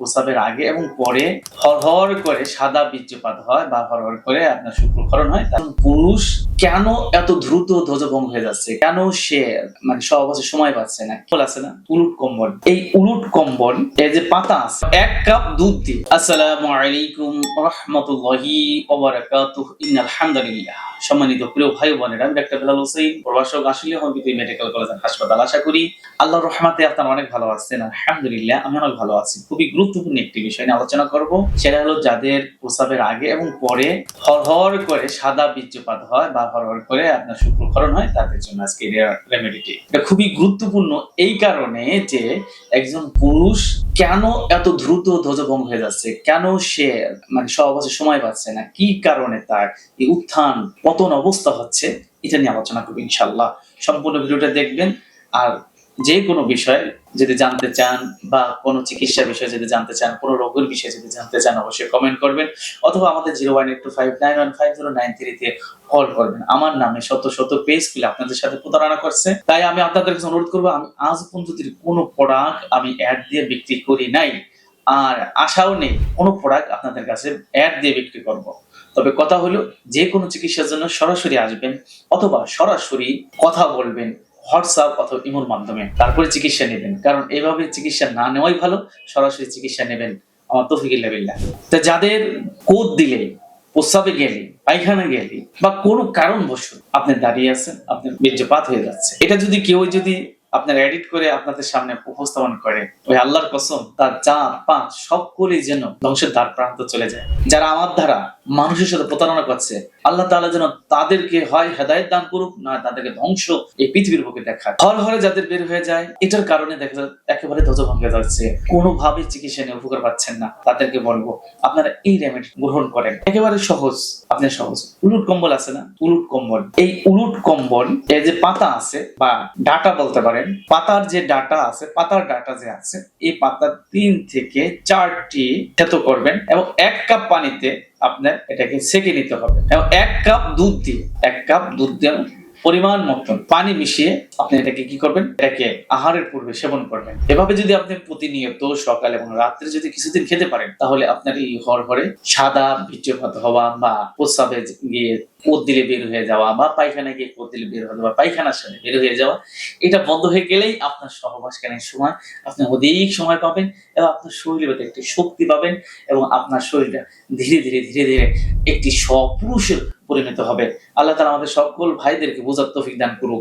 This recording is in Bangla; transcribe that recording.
প্রস্রাবের আগে এবং পরে হরহর করে সাদা বীর্যপাত হয় বা হরহর করে আপনার শুক্রক্ষরণ হয়। তখন পুরুষ কেন এত দ্রুত ধ্বজভঙ্গ হয়ে যাচ্ছে? কেন সে মানে সহবাসে সময় পাচ্ছে না? বল আছে না? উলুট কম্বল। এই উলুট কম্বল, এই যে পাতা আছে, এক কাপ দুধ দিয়ে। আসসালামু আলাইকুম রহমতুল্লাহি ওবারাকাতুহ ইন্নাল হামদুলিল্লাহ। সম্মানিত প্রিয় ভাই বোনেরা, আমি ডাক্তার বেলাল হোসেন, প্রভাষক আসলে হবিবি মেডিকেল কলেজ হাসপাতাল। আশা করি আল্লাহর রহমাতে আপনারা অনেক ভালো আছেন। আলহামদুলিল্লাহ আমি অনেক ভালো আছি। খুবই গুরুত্বপূর্ণ একটি বিষয় নিয়ে আলোচনা করব। সেটা হলো যাদের প্রস্রাবের আগে এবং পরে হরহর করে সাদা বীর্যপাত হয় বা হরহর করে আপনার শুক্রক্ষরণ হয়, তাদের জন্য আজকে রেমেডিটি এটা খুবই গুরুত্বপূর্ণ এই কারণে যে একজন পুরুষ কেন এত দ্রুত ধ্বজভঙ্গ হয়ে যাচ্ছে? কেন সে মানে সহবাসে সময় পাচ্ছে না? কি কারণে তার এই উত্থান, পতন অবস্থা হচ্ছে? এটা নিয়ে আলোচনা করব ইনশাল্লাহ সম্পূর্ণ ভিডিওটা দেখবেন। আর যে কোনো বিষয় যদি জানতে চান বা কোনো চিকিৎসা বিষয়ে যদি জানতে চান, কোনো রোগের বিষয়ে যদি জানতে চান, অবশ্যই কমেন্ট করবেন অথবা আমাদের zero one eight two five nine one five zero nine থ্রিতে কল করবেন। আমার নামে শত শত পেজ খুলে আপনাদের সাথে প্রতারণা করছে। তাই আমি আপনাদের কাছে অনুরোধ করব, আমি আজ পর্যন্ত কোনো প্রোডাক্ট আমি অ্যাড দিয়ে বিক্রি করি নাই, আর আশাও নেই, কোনো প্রোডাক্ট আপনাদের কাছে অ্যাড দিয়ে বিক্রি করব। তবে কথা হলো, যে কোনো চিকিৎসার জন্য সরাসরি আসবেন অথবা সরাসরি কথা বলবেন। হোয়াটসঅ্যাপ অথবা ইমোর মাধ্যমে তারপরে চিকিৎসা নেবেন। কারণ এভাবে চিকিৎসা না নেওয়াই ভালো, সরাসরি চিকিৎসা নেবেন। আমার তফিকিল লেবিল্লা তো যাদের কোদ দিলে, প্রস্রাবে গেলে পায়খানা গেলে বা কোনো কারণবশত আপনি দাঁড়িয়ে আছেন, আপনার বীর্যপাত হয়ে যাচ্ছে। এটা যদি কেউ যদি আপনার এডিট করে আপনাদের সামনে উপস্থাপন করে। ওই আল্লাহর কসম, তার জাত পাঁচ সকলেই যেন ধ্বংসের দ্বার প্রান্ত চলে যায়। যারা আমার দ্বারা মানুষের সাথে প্রতারণা করছে, আল্লাহ তাআলা যেন তাদেরকে হয় হেদায়েত দান করুক না তাদেরকে ধ্বংস এই পৃথিবীর বুকে দেখায় হর হরে যাদের বের হয়ে যায়, এটার কারণে দেখা যায় একেবারে ধ্বজভঙ্গ হয়ে যাচ্ছে। কোনোভাবে চিকিৎসা নিয়ে উপকার পাচ্ছেন না, তাদেরকে বলব, আপনারা এই রেমেডি গ্রহণ করেন। একেবারে সহজ, আপনি সহজ। উলুট কম্বল আছে না? উলুট কম্বল। এই উলুট কম্বল, এই যে পাতা আছে, বা ডাটা বলতে পারেন। পাতার যে ডাটা আছে, পাতার ডাটা যে আছে, এই পাতার তিন থেকে চারটি থেতো করবেন এবং এক কাপ পানিতে আপনার এটাকে সেকে নিতে হবে। এবং এক কাপ দুধ দিয়ে, এক কাপ দুধ দিয়ে পরিমাণ মতন পানি মিশিয়ে আপনি এটাকে কি করবেন? এটাকে আহারের পূর্বে সেবন করবেন। এভাবে যদি আপনি প্রতিনিয়ত সকাল এবং রাত্রে যদি কিছুদিন খেতে পারেন, তাহলে আপনার এই হরহরে সাদা বীর্যপাত হওয়া বা প্রস্রাবে গিয়ে পোদ দিলে বের হয়ে যাওয়া বা পায়খানা গিয়ে কোদ দিলে বের হয়ে যাওয়া, পায়খানার সাথে বের হয়ে যাওয়া, এটা বন্ধ হয়ে গেলেই আপনার সহবাসকালীন সময়, আপনি অধিক সময় পাবেন এবং আপনার শরীরের একটি শক্তি পাবেন এবং আপনার শরীরটা ধীরে ধীরে ধীরে ধীরে একটি সপুরুষের পরিণত হবে। আল্লাহ তালা আমাদের সকল ভাইদেরকে বোঝার তফিক দান করুক।